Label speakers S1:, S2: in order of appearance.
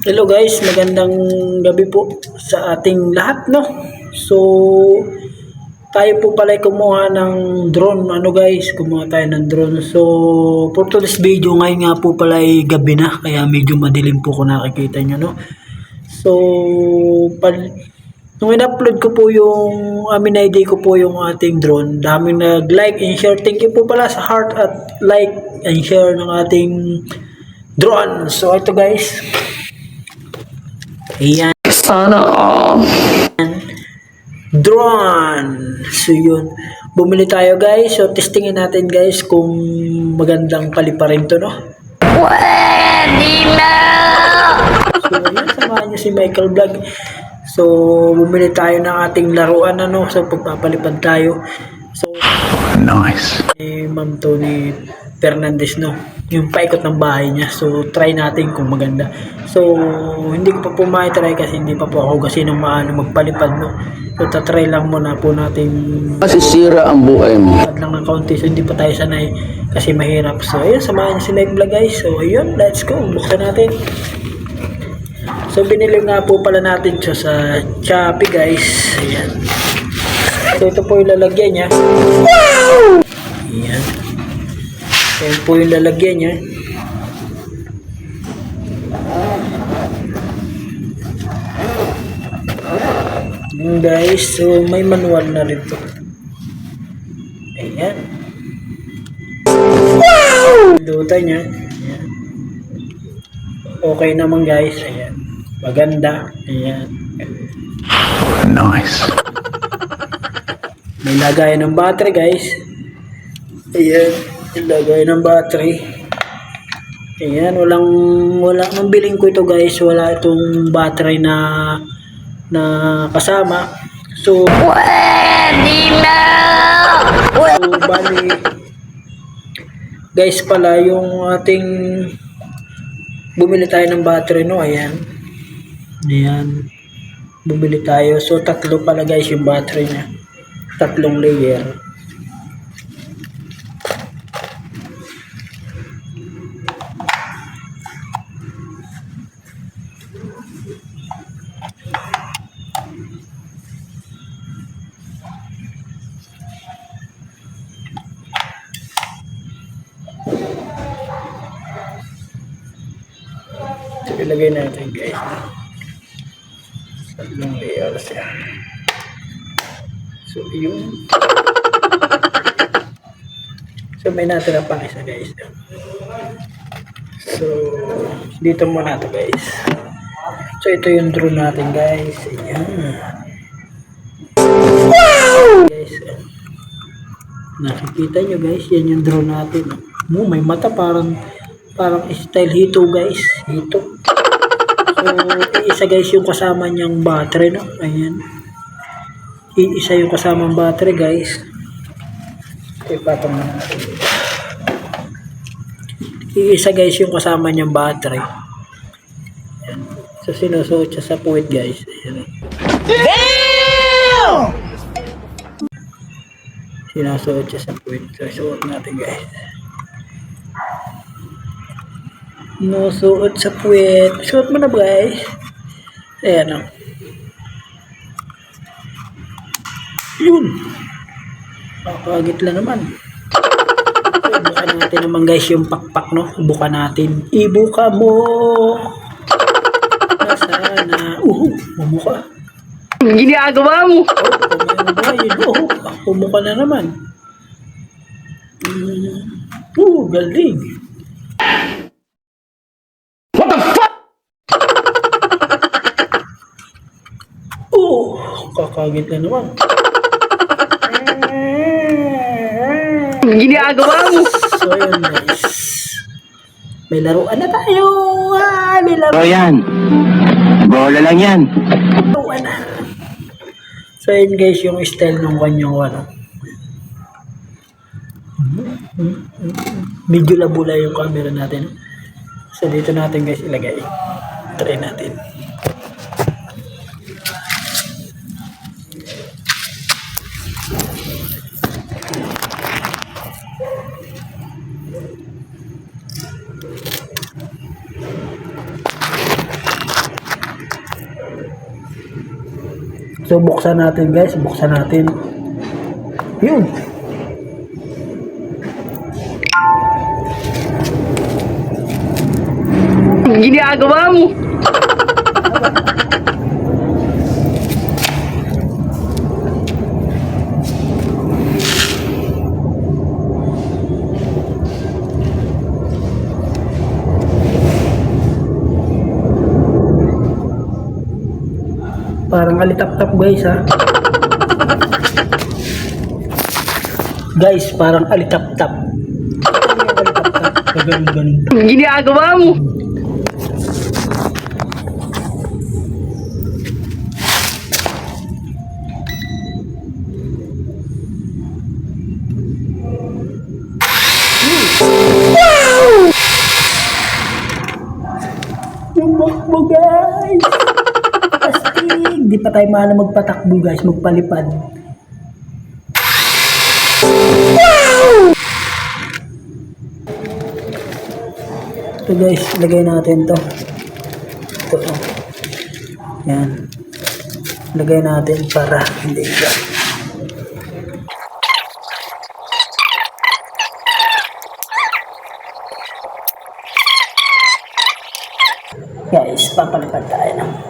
S1: Hello guys, magandang gabi po sa ating lahat, no? So, tayo po pala kumuha ng drone, ano guys, kumuha tayo ng drone. So, for today's video, ngayon nga po pala ay gabi na, kaya medyo madilim po kung nakikita nyo, no? So, pal nung in-upload ko po yung amin ID ko po yung ating drone, daming nag-like and share. Thank you po pala sa heart at like and share ng ating drone. So, ito guys, Ayan.
S2: Sana all.
S1: Drone. So yun. Bumili tayo guys. So testingin natin guys kung magandang kaliparin to no.
S2: Pwede na!
S1: So yun. Samahan niyo si Michael Vlog. So bumili tayo ng ating laruan ano. So pagpapalipad tayo. So
S3: Nice.
S1: ni Ma'am Tony Fernandez no? Yung paikot ng bahay niya. So try natin kung maganda. So hindi ko pa po try kasi hindi pa po ako kasi nung maano magpalipad no? So tatry lang muna po natin.
S3: Masisira ang buhay mo.
S1: Pad lang ng kaunti so hindi pa tayo sanay kasi mahirap. So ayun samahan niyo si Mike Vlog guys. So ayun let's go. Buksan natin. So binili nga po pala natin siya sa Shopee guys. Ayan. So ito po yung lalagyan niya. Ayan ayan po yung lalagyan niya Ayan guys so may manual na rin to Ayan. Luta niya. Ayan. Okay naman guys. Ayan. Maganda. Ayan.
S3: Nice.
S1: May lagay ng battery guys. Ayan. Lagay ng battery. Ayan. Walang, wala, nung biling ko ito guys, wala itong battery na na kasama. So,
S2: Pwede na!
S1: So, bali, guys pala, yung ating bumili tayo ng battery, no? Ayan. Ayan. Bumili tayo. So, tatlo pala guys yung battery niya. Tatlong layer. Ilagay natin guys. Tatlong layers yan. So, yun. So, may natira pang isa guys. So, dito muna to guys. So, ito yung drone natin guys. Ayan. Guys, nakikita nyo guys, yan yung drone natin. Oh, may mata parang parang style hito guys. Hito. So, isa guys yung kasama niyang battery no. Ayan. Iisa yung kasamang battery guys. Ipatong na natin. Iisa guys yung kasama niyang battery. Ayan. So sinusuot siya sa puwit guys. Ayan. Sinusuot siya sa puwit. So suot natin guys. Sinusuot sa puwit. Suot mo na ba guys? Ayan o. Yun. Pakagit lang naman. Ibuka natin naman guys yung pakpak no. Ibuka natin. Ibuka mo. Nasana. Uh, bumuka.
S2: Ginagawa mo!
S1: Oh? Oh, bumuka na naman. Mm. Uh, galing. Kakagit na naman.
S2: Ginagawa mo!
S1: So, yun guys. May laruan na tayo. Ah, may
S3: O yan. Bola lang yan.
S1: laruan na. So, yun guys, yung style ng kanyang wala. Medyo labula yung camera natin. So, dito natin guys ilagay. Try natin. So buksan natin guys, buksan natin. Yun.
S2: Ginagawa mo?
S1: Parang alitap-tap guys ha. guys, parang alitap-tap. Ganun-ganun.
S2: Ang ginagawa mo?
S1: Astig! Di pa tayo mahala magpatakbo guys, magpalipad. Ito guys, lagay natin to. Ito. oh. Yan. Lagay natin para hindi siya. Guys, papalipad tayo ng